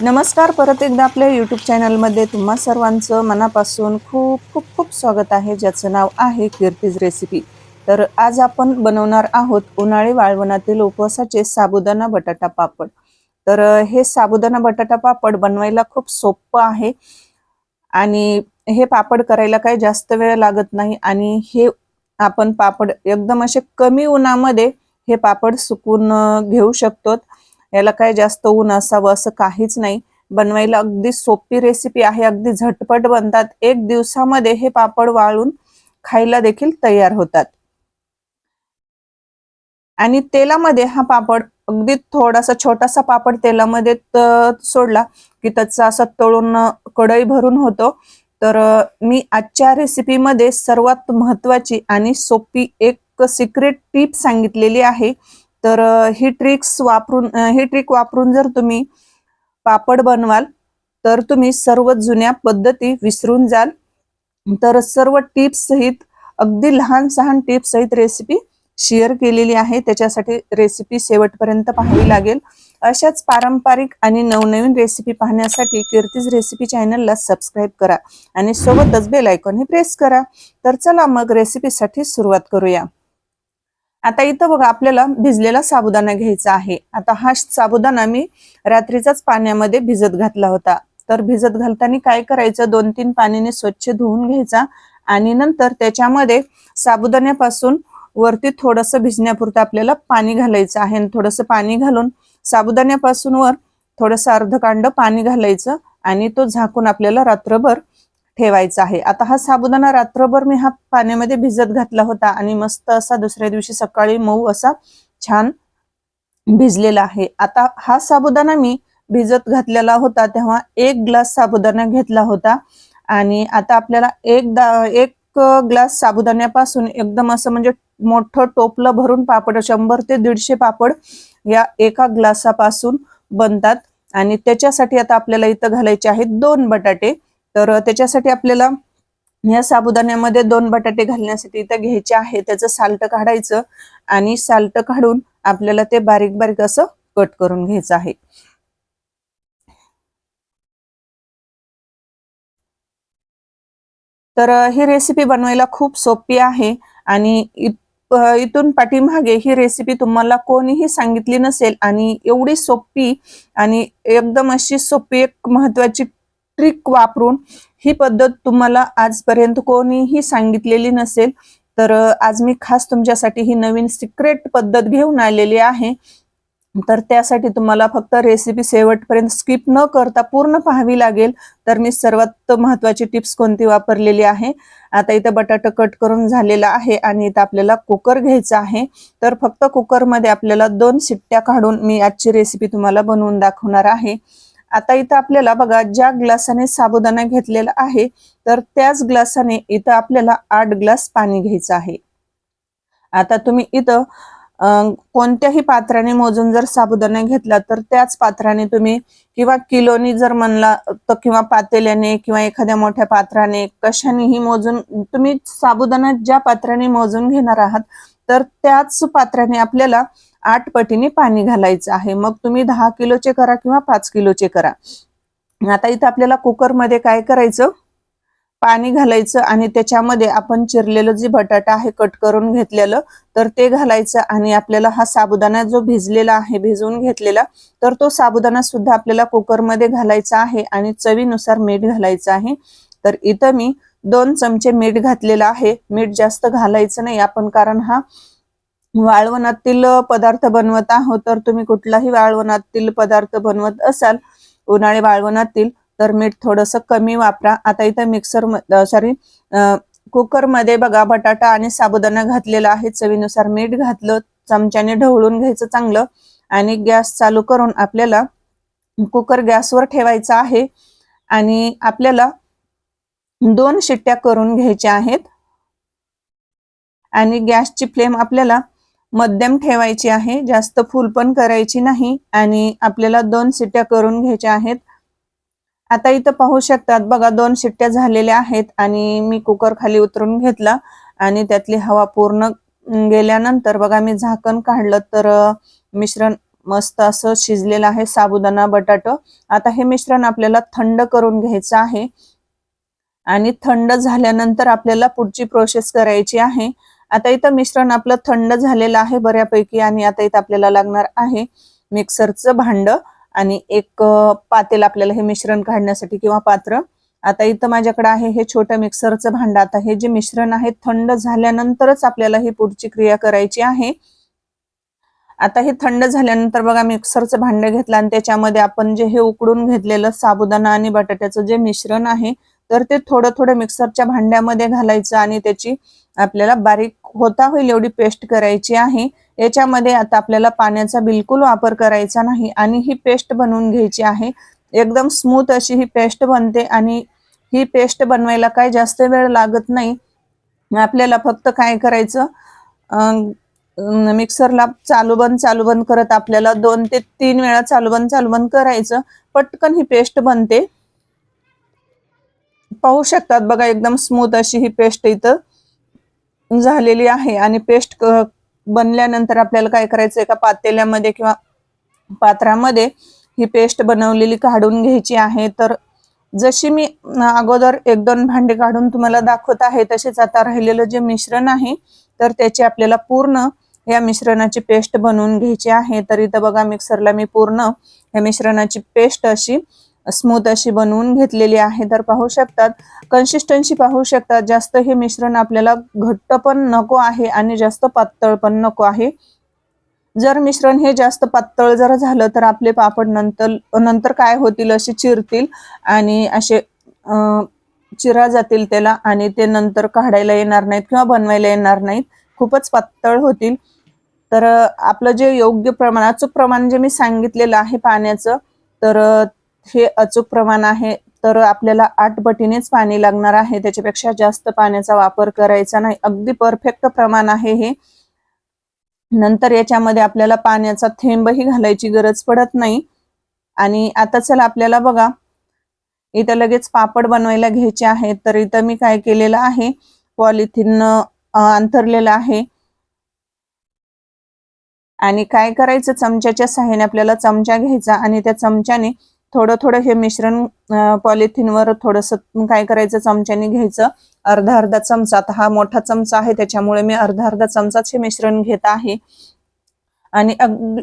नमस्कार परत एकदा आपल्या यूट्यूब चॅनलमध्ये तुम्हा सर्वांचं मनापासून खूप खूप खूप स्वागत आहे ज्याचं नाव आहे कीर्तीज रेसिपी तर आज आपण बनवणार आहोत उन्हाळी वाळवणातील उपवासाचे साबुदाणा बटाटा पापड. तर हे साबुदाणा बटाटा पापड बनवायला खूप सोपं आहे आणि हे पापड करायला काही जास्त वेळ लागत नाही आणि हे आपण पापड एकदम असे कमी उन्हामध्ये हे पापड सुकून घेऊ शकतो याला काय जास्त ऊन असावं असं काहीच नाही. बनवायला अगदी सोपी रेसिपी आहे अगदी झटपट बनतात. एक दिवसामध्ये हे पापड वाळून खायला देखील तयार होतात. आणि तेलामध्ये हा पापड अगदी थोडासा छोटासा पापड तेलामध्ये सोडला की त्याचा असा तळून कढई भरून होतो. तर मी आजच्या रेसिपीमध्ये सर्वात महत्वाची आणि सोपी एक सिक्रेट टीप सांगितलेली आहे. तर ही ट्रिक्स वापरून ही ट्रिक वापरून जर तुम्ही पापड बनवाल तर तुम्ही सर्व जुन्या पद्धती विसरून जाल. तर सर्व टिप्स सहित अगदी लहान सहान टिप्स सहित रेसिपी शेअर केलेली आहे. त्याच्यासाठी रेसिपी शेवटपर्यंत पाहावी लागेल. अशाच पारंपरिक आणि नवनवीन रेसिपी पाहण्यासाठी कीर्तीज रेसिपी चॅनलला सबस्क्राईब करा आणि सोबतच बेल आयकॉनही प्रेस करा. तर चला मग रेसिपीसाठी सुरुवात करूया. आता इथं बघा आपल्याला भिजलेला साबुदाणा घ्यायचा आहे. आता हा साबुदाणा मी रात्रीचाच पाण्यामध्ये भिजत घातला होता. तर भिजत घालताना काय करायचं? दोन तीन पाण्याने स्वच्छ धुवून घ्यायचा आणि नंतर त्याच्यामध्ये साबुदाण्यापासून वरती थोडंसं भिजण्यापुरतं आपल्याला पाणी घालायचं आहे. आणि थोडंसं पाणी घालून साबुदाण्यापासून वर थोडंसं अर्धकांड पाणी घालायचं आणि तो झाकून आपल्याला रात्रभर ठेवायचा आहे. आता हा साबुदाणा रात्रभर मी हा पाण्यामध्ये भिजत घातला होता आणि मस्त असा दुसऱ्या दिवशी सकाळी मऊ असा छान भिजलेला आहे. आता हा साबुदाणा मी भिजत घातलेला होता तेव्हा एक ग्लास साबुदाणा घेतला होता आणि आता आपल्याला एक एक ग्लास साबुदाण्यापासून एकदम असं म्हणजे मोठं टोपलं भरून पापड शंभर ते दीडशे पापड या एका ग्लासापासून बनतात आणि त्याच्यासाठी आता आपल्याला इथं घालायचे आहेत दोन बटाटे. तर त्याच्यासाठी आपल्याला या साबुदाण्यामध्ये दोन बटाटे घालण्यासाठी इथं घ्यायचे आहे. त्याचं साल्ट काढायचं आणि साल्ट काढून आपल्याला ते बारीक बारीक असं कट करून घ्यायचं आहे. तर ही रेसिपी बनवायला खूप सोपी आहे आणि इथून पाठीमागे ही रेसिपी तुम्हाला कोणीही सांगितली नसेल आणि एवढी सोपी आणि एकदम अशी सोपी एक महत्वाची ट्रिक वापरून ही पद्धत तुम्हाला आजपर्यंत कोणीही सांगितलेली नसेल तर आज मी खास तुमच्यासाठी ही नवीन सिक्रेट पद्धत घेऊन आलेली आहे. तर त्यासाठी तुम्हाला फक्त रेसिपी शेवटपर्यंत स्किप न करता पूर्ण पाहावी लागेल. तर मी सर्वात महत्वाची टिप्स कोणती वापरलेली आहे? आता इथं बटाटा कट करून झालेला आहे आणि इथं आपल्याला कुकर घ्यायचा आहे. तर फक्त कुकरमध्ये आपल्याला दोन शिट्ट्या काढून मी आजची रेसिपी तुम्हाला बनवून दाखवणार आहे. आता इथं आपल्याला बघा ज्या ग्लासाने साबुदाणा घेतलेला आहे तर त्याच ग्लासाने इथं आपल्याला आठ ग्लास पाणी घ्यायचं आहे. आता तुम्ही इथं कोणत्याही पात्राने मोजून जर साबुदाणा घेतला तर त्याच पात्राने तुम्ही किंवा किलोनी जर म्हणला तर किंवा पातेल्याने किंवा एखाद्या मोठ्या पात्राने कशानेही मोजून तुम्ही साबुदाणा ज्या पात्राने मोजून घेणार आहात तर त्याच पात्राने आपल्याला आठ पटीने पाणी घालायचं आहे. मग तुम्ही दहा किलोचे करा किंवा पाच किलोचे करा. आता इथं आपल्याला कुकरमध्ये काय करायचं? पाणी घालायचं आणि त्याच्यामध्ये आपण चिरलेलं जे बटाटा आहे कट करून घेतलेलं तर ते घालायचं आणि आपल्याला हा साबुदाणा जो भिजलेला आहे भिजवून घेतलेला तर तो साबुदाणा सुद्धा आपल्याला कुकरमध्ये घालायचा आहे आणि चवीनुसार मीठ घालायचं आहे. तर इथं मी दोन चमचे मीठ घातलेलं आहे. मीठ जास्त घालायचं नाही. आपण कारण हा वाळवणातील पदार्थ बनवत आहोत तर तुम्ही कुठलाही वाळवणातील पदार्थ बनवत असाल उन्हाळी वाळवणातील तर मीठ थोडंसं कमी वापरा. आता इथे मिक्सर सॉरी कुकरमध्ये बघा बटाटा आणि साबुदाणा घातलेला आहे चवीनुसार मीठ घातलं चमच्याने ढवळून घ्यायचं चांगलं आणि गॅस चालू करून आपल्याला कुकर गॅसवर ठेवायचा आहे आणि आपल्याला दोन शिट्ट्या करून घ्यायच्या आहेत आणि गॅसची फ्लेम आपल्याला मध्यम ठेवायची आहे जास्त फुल पण करायची नाही आणि आपल्याला दोन शिट्ट्या करून घ्यायच्या आहेत. आता इथं पाहू शकतात बघा दोन शिट्ट्या झालेल्या आहेत आणि मी कुकर खाली उतरून घेतला आणि त्यातली हवा पूर्ण गेल्यानंतर बघा मी झाकण काढलं तर मिश्रण मस्त असं शिजलेलं आहे साबुदाणा बटाटो. आता हे मिश्रण आपल्याला थंड करून घ्यायचं आहे आणि थंड झाल्यानंतर आपल्याला पुढची प्रोसेस करायची आहे. आता इथं मिश्रण आपलं थंड झालेलं आहे बऱ्यापैकी आणि आता इथं आपल्याला लागणार आहे मिक्सरचं भांड आणि एक पातेल आपल्याला हे मिश्रण काढण्यासाठी किंवा पात्र. आता इथं माझ्याकडे आहे हे छोटं मिक्सरचं भांड. आता हे जे मिश्रण आहे थंड झाल्यानंतरच आपल्याला ही पुढची क्रिया करायची आहे. आता हे थंड झाल्यानंतर बघा मिक्सरचं भांड घेतलं आणि त्याच्यामध्ये आपण जे हे उकडून घेतलेलं साबुदाणा आणि बटाट्याचं जे मिश्रण आहे तर ते थोडं थोडं मिक्सरच्या भांड्यामध्ये घालायचं आणि त्याची आपल्याला बारीक होता होईल एवढी पेस्ट करायची आहे. याच्यामध्ये आता आपल्याला पाण्याचा बिलकुल वापर करायचा नाही आणि ही पेस्ट बनवून घ्यायची आहे. एकदम स्मूथ अशी ही पेस्ट बनते आणि ही पेस्ट बनवायला काय जास्त वेळ लागत नाही. आपल्याला फक्त काय करायचं? मिक्सरला चालू बंद चालू बंद करत आपल्याला दोन ते तीन वेळा चालू बंद चालू बंद करायचं. पटकन ही पेस्ट बनते. पाहू शकतात. बघा एकदम स्मूथ अशी ही पेस्ट इथं झालेली आहे. आणि पेस्ट बनल्यानंतर आपल्याला काय करायचं एका पातेल्यामध्ये किंवा पात्रामध्ये ही पेस्ट बनवलेली काढून घ्यायची आहे. तर जशी मी अगोदर एक दोन भांडे काढून तुम्हाला दाखवत आहे तसेच आता राहिलेलं जे मिश्रण आहे तर त्याची आपल्याला पूर्ण या मिश्रणाची पेस्ट बनवून घ्यायची आहे. तर इथं बघा मिक्सरला मी पूर्ण या मिश्रणाची पेस्ट अशी स्मूथ अशी बनवून घेतलेली आहे. तर पाहू शकतात कन्सिस्टन्सी पाहू शकतात. जास्त हे मिश्रण आपल्याला घट्ट पण नको आहे आणि जास्त पातळ पण नको आहे. जर मिश्रण हे जास्त पातळ जर झालं तर आपले पापड नंतर नंतर काय होतील असे चिरतील आणि असे चिरा जातील त्याला आणि ते नंतर काढायला येणार नाहीत किंवा बनवायला येणार नाहीत. खूपच पातळ होतील. तर आपलं जे योग्य प्रमाणाचं प्रमाण जे मी सांगितलेलं आहे पाण्याचं तर हे अचूक प्रमाण आहे तर आपल्याला आठ पटीनेच पाणी लागणार आहे. त्याच्यापेक्षा जास्त पाण्याचा वापर करायचा नाही. अगदी परफेक्ट प्रमाण आहे हे. नंतर याच्यामध्ये आपल्याला पाण्याचा थेंबही घालायची गरज पडत नाही. आणि आता चला आपल्याला बघा. इथं लगेच पापड बनवायला घ्यायचे आहेत. तर इथं मी काय केलेलं आहे? पॉलिथिन अंतरलेलं आहे. आणि काय करायचं? चमच्याच्या सहाय्याने आपल्याला चमचा घ्यायचा आणि त्या चमच्याने थोडं थोडं हे मिश्रण पॉलिथिनवर थोडस काय करायचं चमच्याने घ्यायचं. अर्धा अर्धा चमचा आता हा मोठा चमचा आहे त्याच्यामुळे मी अर्धा अर्धा चमचाच हे मिश्रण घेत आहे. आणि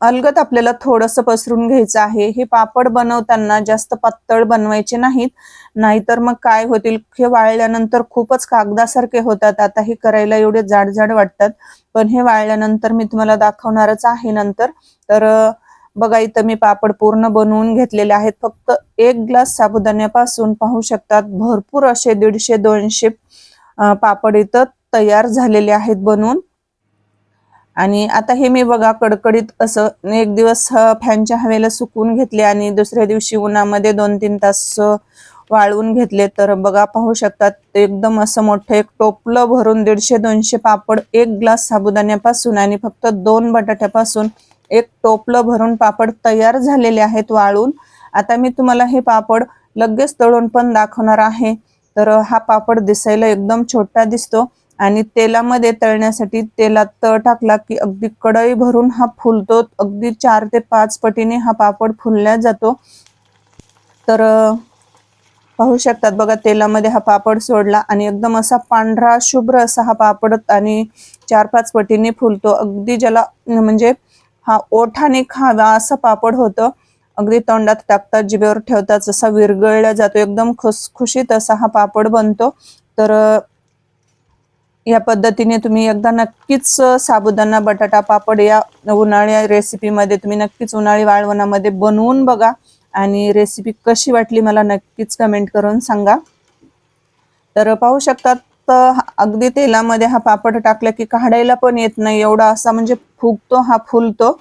अलगत आपल्याला थोडस पसरून घ्यायचं आहे. हे पापड बनवताना जास्त पातळ बनवायचे नाहीत. नाहीतर मग काय होतील? हे वाळल्यानंतर खूपच कागदासारखे होतात. आता हे करायला एवढे जाड जाड वाटतात. पण हे वाळल्यानंतर मी तुम्हाला दाखवणारच आहे नंतर. तर बघा इथं मी पापड पूर्ण बनवून घेतलेले आहेत. फक्त एक ग्लास साबुदाण्यापासून पाहू शकतात भरपूर असे दीडशे दोनशे पापड इथं तयार झालेले आहेत बनवून. आणि आता हे मी बघा कडकडीत असं एक दिवस फॅनच्या हवेला सुकून घेतले आणि दुसऱ्या दिवशी उन्हामध्ये दोन तीन तास वाळवून घेतले. तर बघा पाहू शकतात एकदम असं मोठं एक टोपलं भरून दीडशे दोनशे पापड एक ग्लास साबुदाण्यापासून आणि फक्त दोन बटाट्यापासून एक टोपलं भरून पापड तयार झालेले आहेत वाळून. आता मी तुम्हाला हे पापड लगेच तळून पण दाखवणार आहे. तर हा पापड दिसायला एकदम छोटा दिसतो आणि तेलामध्ये तळण्यासाठी तेलात तळ टाकला की अगदी कढई भरून हा फुलतो. अगदी चार ते पाच पटीने हा पापड फुलला जातो. तर पाहू शकतात बघा तेलामध्ये हा पापड सोडला आणि एकदम असा पांढरा शुभ्र असा हा पापड आणि चार पाच पटीने फुलतो. अगदी ज्याला म्हणजे हा ओठाने खावा असं पापड होतं. अगदी तोंडात टाकतात जिभेवर ठेवतात जसा विरगळला जातो एकदम खुसखुशीत असा हा पापड बनतो. तर या पद्धतीने तुम्ही एकदा नक्कीच साबुदाणा बटाटा पापड या उन्हाळ्या रेसिपीमध्ये तुम्ही नक्कीच उन्हाळी वाळवणामध्ये बनवून बघा. आणि रेसिपी कशी वाटली मला नक्कीच कमेंट करून सांगा. तर पाहू शकतात अगदी तेलामध्ये हा पापड टाकला की काढायला पण येत नाही. एवढा असा म्हणजे फुगतो हा फुलतो.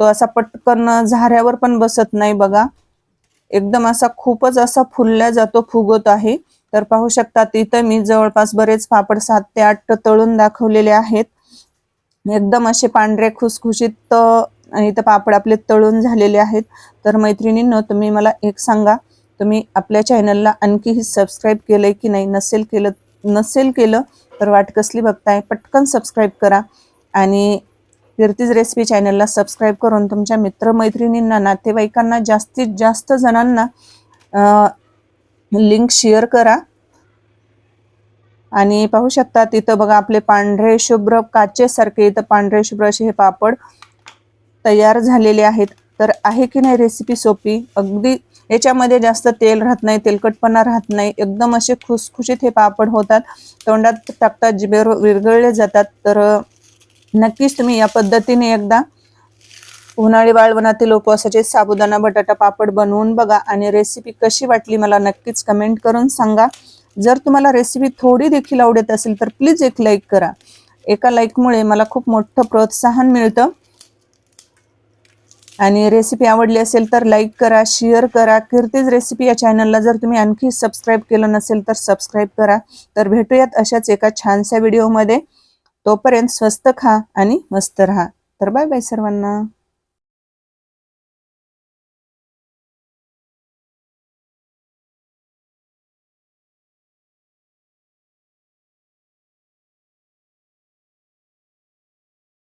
तो असा पटकन झाऱ्यावर पण बसत नाही बघा. एकदम असा खूपच असा फुलल्या जातो फुगत आहे. तर पाहू शकतात इथं मी जवळपास बरेच पापड सात ते आठ तळून दाखवलेले आहेत. एकदम असे पांढरे खुसखुशीत इथं पापड आपले तळून झालेले आहेत. तर मैत्रिणींनो तुम्ही मला एक सांगा. तुम्ही आपल्या चॅनलला आणखीही सबस्क्राईब केलंय की नाही? नसेल केलं नसेल केलं तर वाट कसली बघताय पटकन सबस्क्राईब करा. आणि कीर्तीज रेसिपी चॅनलला सबस्क्राईब करून तुमच्या मित्रमैत्रिणींना नातेवाईकांना जास्तीत जास्त जणांना लिंक शेअर करा. आणि पाहू शकता तिथं बघा आपले पांढरे शुभ्र काचेसारखे इथं पांढरे शुभ्र असे हे पापड तयार झालेले आहेत. तर आहे की नाही रेसिपी सोपी? अगदी याच्यामध्ये जास्त तेल राहत नाही तेलकटपणा राहत नाही. एकदम असे खुसखुशीत हे पापड होतात. तोंडात टाकतात जिबेर विरघळले जातात. तर नक्कीच तुम्ही या पद्धतीने एकदा उन्हाळी वाळवणातील उपवासाचे साबुदाणा बटाटा पापड बनवून बघा आणि रेसिपी कशी वाटली मला नक्कीच कमेंट करून सांगा. जर तुम्हाला रेसिपी थोडी देखील आवडत असेल तर प्लीज एक लाईक करा. एका लाईकमुळे मला खूप मोठं प्रोत्साहन मिळतं. आणि रेसिपी आवडली असेल तर लाईक करा शेअर करा. कीर्तीज रेसिपी या चॅनलला जर तुम्ही आणखी सबस्क्राईब केलं नसेल तर सबस्क्राईब करा. तर भेटूयात अशाच एका छानशा व्हिडिओमध्ये तोपर्यंत स्वस्त खा आणि मस्त राहा. तर बाय बाय सर्वांना.